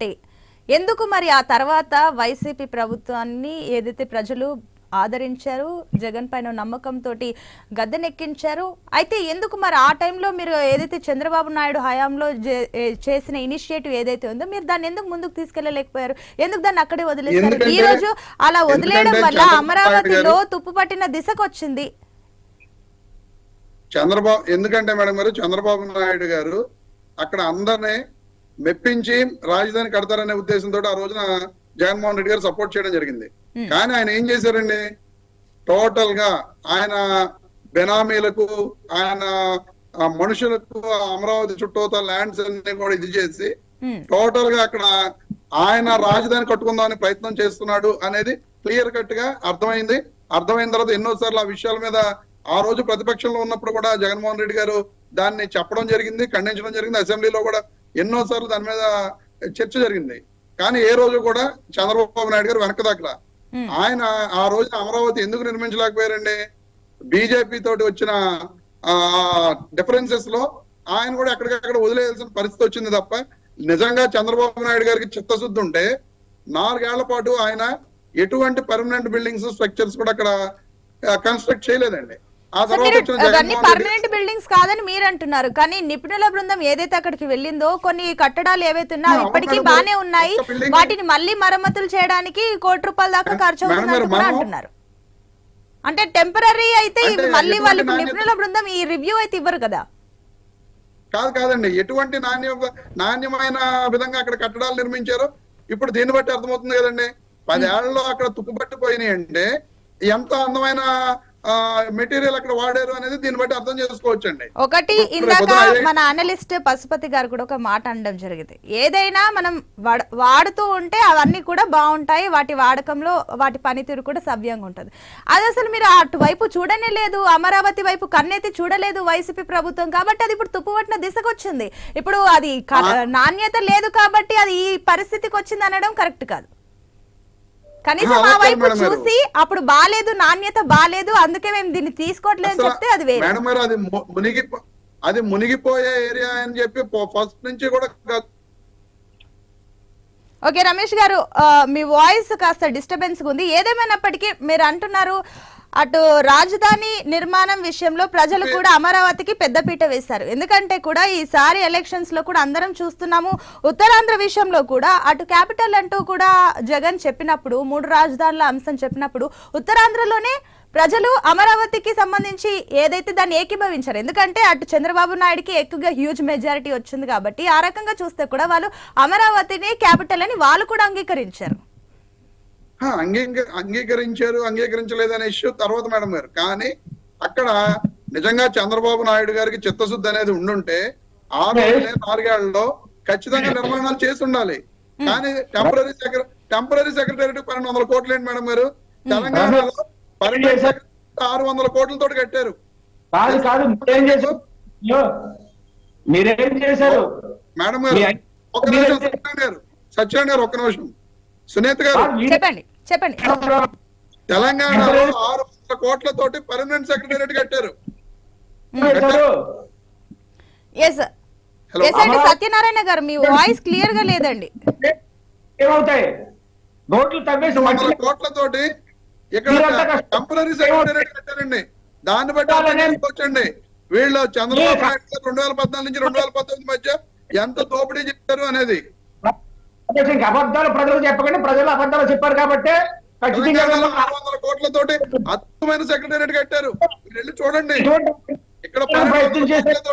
ఉంటే. ఎందుకు మరి ఆ తర్వాత వైసీపీ ప్రభుత్వాన్ని ఏదైతే ప్రజలు ఆదరించారు జగన్ పైన నమ్మకంతో గద్దెనెక్కించారు? అయితే ఎందుకు మరి ఆ టైంలో మీరు ఏదైతే చంద్రబాబు నాయుడు హయాంలో చేసిన ఇనిషియేటివ్ ఏదైతే ఉందో మీరు దాన్ని ఎందుకు ముందుకు తీసుకెళ్ళలేకపోయారు? ఎందుకు దాన్ని అక్కడే వదిలేశారు? ఎందుకంటే- ఈ రోజు అలా వదిలేయడం వల్ల అమరావతిలో తుప్పు పట్టిన దిశకు వచ్చింది చంద్రబాబు ఎందుకంటే మేడం గారు చంద్రబాబు నాయుడు గారు అక్కడ అందరినీ మెప్పించి రాజధాని కడతారనే ఉద్దేశంతో ఆ రోజున జగన్మోహన్ రెడ్డి గారు సపోర్ట్ చేయడం జరిగింది. Hmm. కానీ ఆయన ఏం చేశారండి? టోటల్గా ఆయన బెనామీలకు ఆయన మనుషులకు అమరావతి చుట్టూత ల్యాండ్స్ అన్ని కూడా ఇది చేసి ఉమ్, టోటల్గా అక్కడ ఆయన రాజధాని కట్టుకుందామని ప్రయత్నం చేస్తున్నాడు అనేది క్లియర్ కట్గా అర్థమైంది. అర్థమైన తర్వాత ఎన్నో సార్లు ఆ విషయాల మీద ఆ రోజు ప్రతిపక్షంలో ఉన్నప్పుడు కూడా జగన్మోహన్ రెడ్డి గారు దాన్ని చెప్పడం జరిగింది ఖండించడం జరిగింది. అసెంబ్లీలో కూడా ఎన్నో సార్లు దాని మీద చర్చ జరిగింది. కానీ ఏ రోజు కూడా చంద్రబాబు నాయుడు గారు వెనక దాకా ఉమ్. ఆయన ఆ రోజు అమరావతి ఎందుకు నిర్మించలేకపోయారండి? బీజేపీ తోటి వచ్చిన ఆ డిఫరెన్సెస్లో ఆయన కూడా ఎక్కడికక్కడ వదిలేయాల్సిన పరిస్థితి వచ్చింది తప్ప నిజంగా చంద్రబాబు నాయుడు గారికి చిత్తశుద్ధి ఉంటే నాలుగేళ్ళ పాటు ఆయన ఎటువంటి పర్మనెంట్ బిల్డింగ్స్ స్ట్రక్చర్స్ కూడా అక్కడ కన్స్ట్రక్ట్ చేయలేదండి. అవన్నీ పర్మనెంట్ బిల్డింగ్స్ కాదని మీరు అంటున్నారు కానీ నిపుణుల బృందం ఏదైతే అక్కడికి వెళ్ళిందో కొన్ని కట్టడాలు ఏవైతే ఉన్నాయో ఇప్పటికీ బానే ఉన్నాయి. వాటిని మళ్ళీ మరమ్మతులు చేయడానికి కోటి రూపాయల దాకా ఖర్చు అంటున్నారు. అంటే టెంపరీ అయితే ఇవి మళ్ళీ వాళ్ళకి నిపుణుల బృందం ఈ రివ్యూ అయితే ఇవ్వరు కదా. కాదు కాదండి. ఎటువంటి నాణ్య నాణ్యమైన విధంగా అక్కడ కట్టడాలు నిర్మించారో ఇప్పుడు దీన్ని బట్టి అర్థమవుతుంది కదండి. పదేళ్ళలో అక్కడ తుప్పుపట్టిపోయినాయి అంటే ఎంత అందమైన మెటీరియల్ అక్కడ వాడారు అనేది దీన్ని బట్టి అర్థం చేసుకోవచ్చండి. ఒకటి ఇందాక మన అనలిస్ట్ పశుపతి గారు కూడా ఒక మాట అనడం జరిగింది. ఏదైనా మనం వాడ- వాడుతూ ఉంటే అవన్నీ కూడా బాగుంటాయి వాటి వాడకంలో వాటి పనితీరు కూడా సవ్యంగా ఉంటుంది. అది అసలు మీరు అటువైపు చూడనే లేదు అమరావతి వైపు కన్నెత్తి చూడలేదు వైసీపీ ప్రభుత్వం కాబట్టి అది ఇప్పుడు తుప్పుపట్టిన దిశకు వచ్చింది ఇప్పుడు అది నాణ్యత లేదు కాబట్టి అది ఈ పరిస్థితికి వచ్చింది అనడం కరెక్ట్ కాదు. కనీసం కాదు వైపు. చూసి అప్పుడు బాలేదు నాణ్యత బాలేదు అందుకే మేము దీన్ని తీసుకోవట్లేదు చెప్తే అది వేరే మేడం గారు అది ము- మునిగి అది మునిగిపోయే ఏరియా అని చెప్పి ఫస్ట్ నుంచి కూడా ఓకే రమేష్ గారు మీ వాయిస్ కాస్త డిస్టర్బెన్స్ ఉంది ఏదేమైనప్పటికీ మీరు అంటున్నారు అటు రాజధాని నిర్మాణం విషయంలో ప్రజలు కూడా అమరావతికి పెద్దపీట వేశారు. ఎందుకంటే కూడా ఈసారి ఎలక్షన్స్లో కూడా అందరం చూస్తున్నాము. ఉత్తరాంధ్ర విషయంలో కూడా అటు క్యాపిటల్ అంటూ కూడా జగన్ చెప్పినప్పుడు మూడు రాజధానుల అంశం చెప్పినప్పుడు ఉత్తరాంధ్రలోనే ప్రజలు అమరావతికి సంబంధించి ఏదైతే దాన్ని ఏకీభవించారు. ఎందుకంటే అటు చంద్రబాబు నాయుడుకి ఎక్కువగా హ్యూజ్ మెజారిటీ వచ్చింది కాబట్టి ఆ రకంగా చూస్తే కూడా వాళ్ళు అమరావతిని క్యాపిటల్ అని వాళ్ళు కూడా అంగీకరించారు. అంగీక అంగీకరించారు అంగీకరించలేదు అనే ఇష్యూ తర్వాత మేడం గారు. కానీ అక్కడ నిజంగా చంద్రబాబు నాయుడు గారికి చిత్తశుద్ధి అనేది ఉండుంటే ఆ రోజునే నాలుగేళ్ళలో ఖచ్చితంగా నిర్మాణాలు చేసి ఉండాలి. కానీ టెంపరీ సెక్రటరీ టెంపరీ సెక్రటరీ పన్నెండు వందల కోట్లు ఏంటి మేడం గారు? తెలంగాణలో పర్మనెంట్ సెక్రటరీ ఆరు వందల కోట్లతో కట్టారు. కాదు కాదు మీరేం చేశారు? మీరేం చేశారు? మేడం గారు నిమిషం సత్యనారాయణ గారు సత్యనారాయణ గారు ఒక్క నిమిషం. సునీత గారు చెప్పండి చెప్పండి. తెలంగాణలో ఆరు వందల కోట్లతోటి పర్మనెంట్ సెక్రటరీ కట్టారు. సత్యనారాయణ గారు మీ వాయిస్ క్లియర్గా లేదండి. ఏమవుతాయి? రోడ్లు తవ్వేసి వందల మనుషులు కోట్లతోటి ఇక్కడ టెంపరీ కట్టారండి. దాన్ని బట్టి చేసుకోవచ్చండి వీళ్ళు చంద్రబాబు నాయుడు గారు రెండు వేల పద్నాలుగు నుంచి రెండు వేల పంతొమ్మిది మధ్య ఎంత దోపిడీ చేశారు అనేది ఇంక అబద్ధాలు ప్రజలు చెప్పకండి. ప్రజలు అబద్ధాలు చెప్పారు కాబట్టి కోట్లతోటి అద్భుతమైన సెక్రటరీ కట్టారు. వెళ్ళి చూడండి. ఇక్కడ